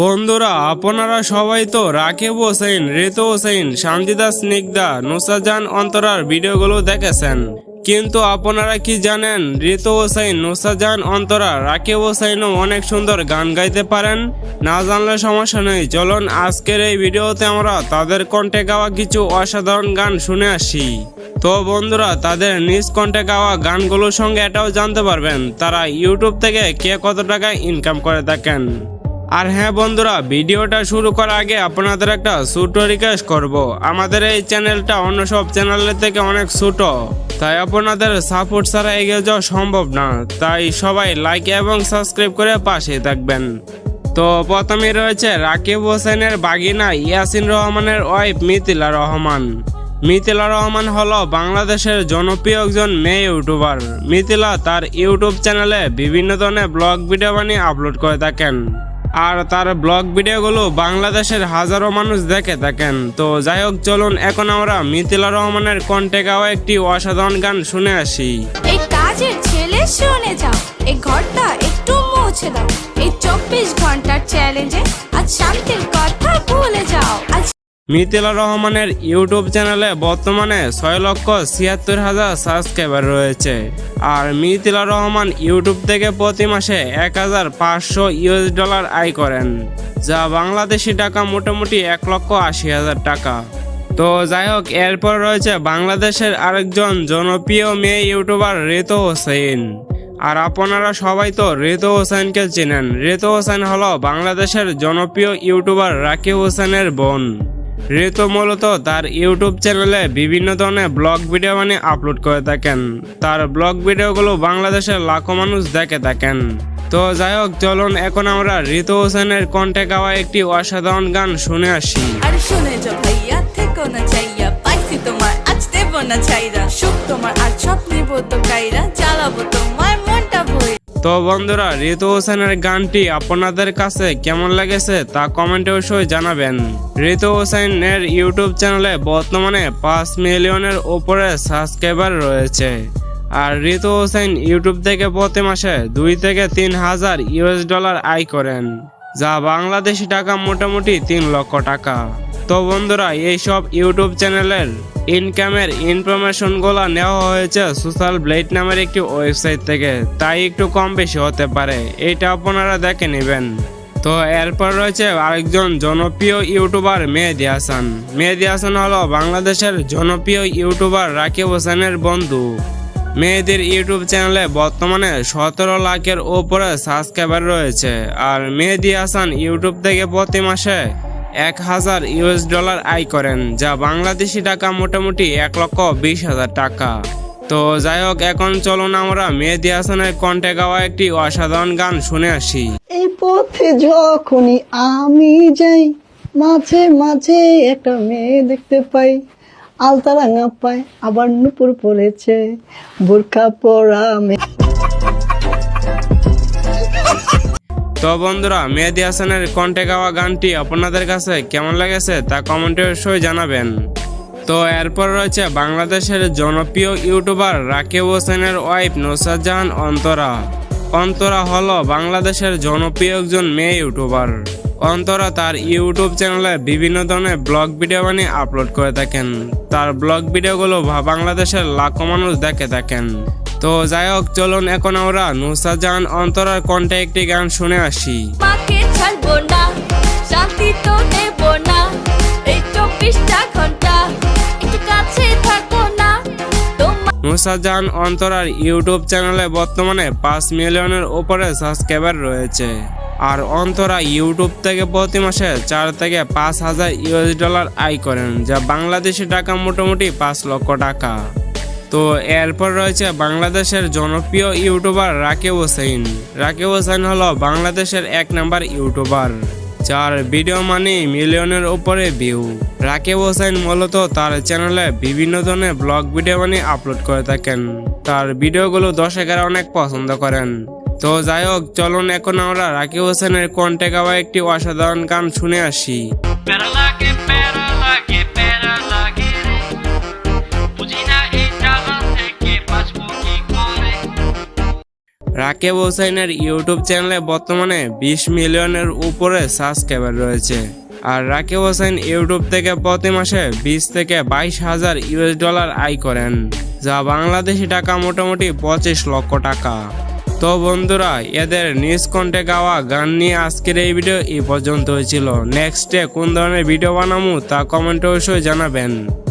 বন্ধুরা, আপনারা সবাই তো রাকিব হোসেন ঋতু হোসেন শান্তিদা স্নিগ্ধা, নুসাজান অন্তরার ভিডিওগুলো দেখেছেন। কিন্তু আপনারা কি জানেন ঋতু হোসেন, নুসাজান অন্তরা, রাকিব হোসেনও অনেক সুন্দর গান গাইতে পারেন? না জানলে সমস্যা নেই, চলুন আজকের এই ভিডিওতে আমরা তাদের কণ্ঠে গাওয়া কিছু অসাধারণ গান শুনে আসি। তো বন্ধুরা, তাদের নিজ কণ্ঠে গাওয়া গানগুলোর সঙ্গে এটাও জানতে পারবেন, তারা ইউটিউব থেকে কে কত টাকা ইনকাম করে থাকেন। আর হ্যাঁ বন্ধুরা, ভিডিওটা শুরু করার আগে আপনাদের একটা ছোট রিকোয়েস্ট করব। আমাদের এই চ্যানেলটা অন্য সব চ্যানেলের থেকে অনেক ছোট। তাই আপনাদের সাপোর্ট ছাড়া এগিয়ে যাওয়া সম্ভব না। তাই সবাই লাইক এবং সাবস্ক্রাইব করে পাশে থাকবেন। তো প্রথমে রয়েছে রাকিব হোসেনের বাগিনা ইয়াসিন রহমানের ওয়াইফ মিথিলা রহমান। মিথিলা রহমান হল বাংলাদেশের জনপ্রিয় একজন মেয়ে ইউটিউবার মিথিলা তার ইউটিউব চ্যানেলে বিভিন্ন ধরনের ব্লগ ভিডিও বানিয়ে আপলোড করে থাকেন। আর তার ব্লগ ভিডিওগুলো বাংলাদেশের হাজারো মানুষ দেখে থাকেন। তো যাই হোক, চলুন, এখন আমরা মিথিলা রহমানের কণ্ঠে গাওয়া একটি অসাধারণ গান শুনে আসি। এই কাজের ছেলে শুনে যাও, এই ঘরটা একটু মুছে দাও, এই চব্বিশ ঘণ্টার চ্যালেঞ্জে আজ শান্তির কথা ভুলে যাও। মিথিলা রহমানের ইউটিউব চ্যানেলে বর্তমানে ছয় লক্ষ ছিয়াত্তর হাজার সাবস্ক্রাইবার রয়েছে। আর মিথিলা রহমান ইউটিউব থেকে প্রতি মাসে এক হাজার পাঁচশো ইউএস ডলার আয় করেন, যা বাংলাদেশি টাকা মোটামুটি এক লক্ষ আশি হাজার টাকা। তো যাই হোক, এরপর রয়েছে বাংলাদেশের আরেকজন জনপ্রিয় মেয়ে ইউটিউবার ঋতু হোসেন। আর আপনারা সবাই তো ঋতু হোসেনকে চেনেন। ঋতু হোসেন হলো বাংলাদেশের জনপ্রিয় ইউটিউবার রাকিব হোসেনের বোন। ঋতু মূলত তার ইউটিউব চ্যানেলে বিভিন্ন ধরনের ব্লগ ভিডিও বানিয়ে আপলোড করে থাকেন। তার ব্লগ ভিডিওগুলো বাংলাদেশের লাখো মানুষ দেখে থাকেন। তো যাই হোক, চলুন এখন আমরা ঋতু হোসেনের কণ্ঠে গাওয়া একটি অসাধারণ গান শুনে আসি। আর শুনে ভাইয়া, থেকো না চাইয়া পাইছি তোমার আজ দেব না চাইরা সুখ তোমার আর সব নিব তো কাইরা চালাবো তোমার তো বন্ধুরা, ঋতু হোসেনের গানটি আপনাদের কাছে কেমন লেগেছে তা কমেন্টে অবশ্যই জানাবেন। ঋতু হোসেনের ইউটিউব চ্যানেলে বর্তমানে পাঁচ মিলিয়নের ওপরে সাবস্ক্রাইবার রয়েছে। আর ঋতু হোসেন ইউটিউব থেকে প্রতি মাসে দুই থেকে তিন হাজার ইউএস ডলার আয় করেন। যা বাংলাদেশি টাকা মোটামুটি তিন লক্ষ টাকা। তো বন্ধুরা, এইসব ইউটিউব চ্যানেলের ইনকামের ইনফরমেশনগুলো নেওয়া হয়েছে সোশ্যাল ব্লেড নামের একটি ওয়েবসাইট থেকে। তাই একটু কম বেশি হতে পারে। এটা আপনারা দেখে নেবেন। তো এরপর রয়েছে আরেকজন জনপ্রিয় ইউটিউবার মেহেদি হাসান। মেহেদি হাসান হলো বাংলাদেশের জনপ্রিয় ইউটিউবার রাকিব হোসেনের বন্ধু। মেয়েদের ইউটিউব চ্যানেলে বর্তমানে সতেরো লাখের ওপরে সাবস্ক্রাইবার রয়েছে। আর মেহেদি হাসান ইউটিউব থেকে প্রতি মাসে এক হাজার ইউএস ডলার আয় করেন, যা বাংলাদেশি টাকা মোটামুটি এক লক্ষ বিশ হাজার টাকা। তো যাই হোক, এখন চলুন আমরা মেহেদি হাসানের কণ্ঠে গাওয়া একটি অসাধারণ গান শুনে আসি। এই পথে যখনই আমি যাই, মাঝে মাঝে একটা মেয়ে দেখতে পাই। আলতা রাঙা পায়, আবার নুপুর পড়েছে, বোরখা পরা তো বন্ধুরা, মেহেদি হাসানের কণ্ঠে গাওয়া গানটি আপনাদের কাছে কেমন লেগেছে তা কমেন্টে অবশ্যই জানাবেন। তো এরপর রয়েছে বাংলাদেশের জনপ্রিয় ইউটিউবার রাকিব হোসেনের ওয়াইফ নুসরাত জাহান অন্তরা। অন্তরা হলো বাংলাদেশের জনপ্রিয় একজন মেয়ে ইউটিউবার। অন্তরা তার ইউটিউব চ্যানেলে বিভিন্ন ধরনের ব্লগ ভিডিও বানিয়ে আপলোড করে থাকেন। তার ব্লগ ভিডিওগুলো বাংলাদেশের লাখো মানুষ দেখে থাকেন। তো যাই হোক চলুন এখন আমরা নুসরাত জাহান অন্তরার কণ্ঠে একটি গান শুনে আসি। মাকে ছাড়বো না শান্তি তো দেব না এই চব্বিশটা ঘণ্টা একটু কাছে থাকো না। তোমার অন্তরার ইউটিউব চ্যানেলে বর্তমানে পাঁচ মিলিয়নের উপরে সাবস্ক্রাইবার রয়েছে। আর অন্তরা ইউটিউব থেকে প্রতি মাসে চার থেকে পাঁচ হাজার ইউএস ডলার আয় করেন, যা বাংলাদেশি টাকা মোটামুটি পাঁচ লক্ষ টাকা। তো এরপর রয়েছে বাংলাদেশের জনপ্রিয় ইউটিউবার রাকিব হোসেন। রাকিব হোসেন হলো বাংলাদেশের এক নাম্বার ইউটিউবার, যার ভিডিও মানে মিলিয়নের উপরে ভিউ রাকিব হোসেন মূলত তার চ্যানেলে বিভিন্ন ধরনের ব্লগ ভিডিও মানে আপলোড করে থাকেন। তার ভিডিওগুলো দর্শকেরা অনেক পছন্দ করেন। তো যাই হোক চলুন এখন আমরা রাকিব হোসেনের কণ্ঠে গাওয়া একটি অসাধারণ গান শুনে আসি। রাকিব হোসেনের ইউটিউব চ্যানেলে বর্তমানে বিশ মিলিয়নের উপরে সাবস্ক্রাইবার রয়েছে। আর রাকিব হোসেন ইউটিউব থেকে প্রতি মাসে বিশ থেকে বাইশ হাজার ইউএস ডলার আয় করেন যা বাংলাদেশি টাকা মোটামুটি পঁচিশ লক্ষ টাকা। তো বন্ধুরা, এদের নিজ কণ্ঠে গাওয়া গান নিয়ে আজকের এই ভিডিও এই পর্যন্ত হয়েছিল। নেক্সট ডে কোন ধরনের ভিডিও বানাবো তা কমেন্টে অবশ্যই জানাবেন।